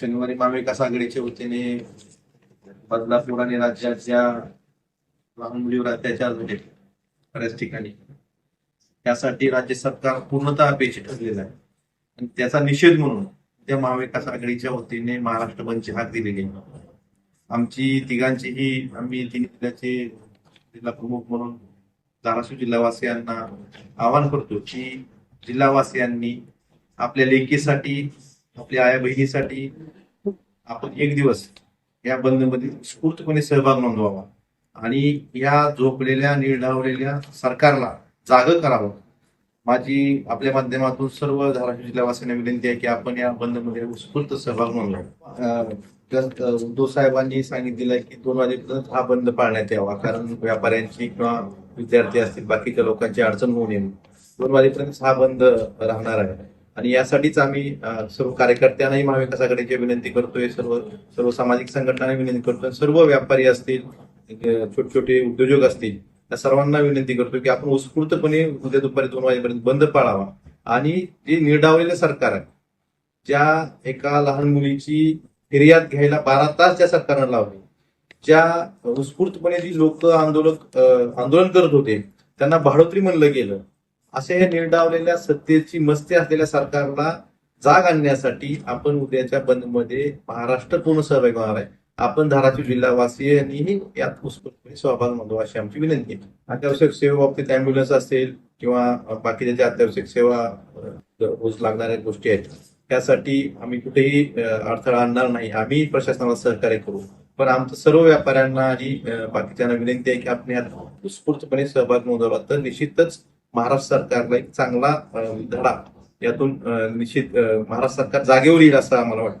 शनिवारी महाविकास आघाडीच्या वतीने बदलापूर आणि राज्याच्या लहान मुलीवर अत्याचार झाले बऱ्याच ठिकाणी. त्यासाठी राज्य सरकार पूर्णतः अपेक्षित ठरलेलं आहे. आणि त्याचा निषेध म्हणून त्या महाविकास आघाडीच्या वतीने महाराष्ट्र बंदची हाक दिलेली आहे. आमची तिघांचीही आम्ही तिन्ही जिल्ह्याचे जिल्हा प्रमुख म्हणून धाराशिव जिल्हावासियांना आवाहन करतो की जिल्हावासियांनी आपल्या लेकीसाठी आपल्या आया बहिणीसाठी आपण एक दिवस या बंदमध्ये स्फूर्तपणे सहभाग नोंदवावा. आणि या झोपलेल्या निर्धावलेल्या सरकारला जाग करावं. माझी आपल्या माध्यमातून सर्व धाराशिव जिल्हावासियांना विनंती आहे की आपण या बंदमध्ये उत्स्फूर्त सहभाग नोंदवा उद्धव साहेबांनी सांगितलेलं आहे की दोन वाजेपर्यंत हा बंद पाळण्यात यावा. कारण व्यापाऱ्यांची किंवा विद्यार्थी असतील बाकीच्या लोकांची अडचण होऊ नये दोन वाजेपर्यंत हा बंद राहणार आहे. आणि यासाठीच आम्ही सर्व कार्यकर्त्यांनाही महाविकास आघाडीची विनंती करतोय सर्व सर्व सामाजिक संघटनांना विनंती करतोय सर्व व्यापारी असतील छोटे छोटे उद्योजक असतील त्या सर्वांना विनंती करतो की आपण उत्स्फूर्तपणे उद्या दुपारी दोन वाजेपर्यंत बंद पाळावा. आणि जे निर्डावलेलं सरकार आहे ज्या एका लहान मुलीची फिर्याद घ्यायला बारा तास त्या सरकारनं लावले ज्या उत्स्फूर्तपणे जी लोक आंदोलक आंदोलन करत होते त्यांना भाडोत्री म्हणलं गेलं अशा या निर्डावलेल्या सत्तेची मस्ती असलेल्या सरकारला जाग आणण्यासाठी आपण उद्याच्या बंदमध्ये महाराष्ट्र पूर्ण सहभागी होणार आहे. आपण धाराशिव जिल्हावासियांनीही यात उत्स्फूर्तपणे सहभाग नोंदवा अशी आमची विनंती आहे. अत्यावश्यक सेवेबाबतीत अँब्युलन्स असेल किंवा बाकीच्या ज्या अत्यावश्यक सेवा रोज लागणाऱ्या गोष्टी आहेत त्यासाठी आम्ही कुठेही अडथळा आणणार नाही. आम्ही प्रशासनाला सहकार्य करू. पण आमचं सर्व व्यापाऱ्यांना आणि बाकीच्यांना विनंती आहे की आपण यात उत्स्फूर्तपणे सहभाग नोंदवला तर निश्चितच महाराष्ट्र सरकारला एक चांगला धडा यातून निश्चित महाराष्ट्र सरकार जागेवर येईल असं आम्हाला वाटतं.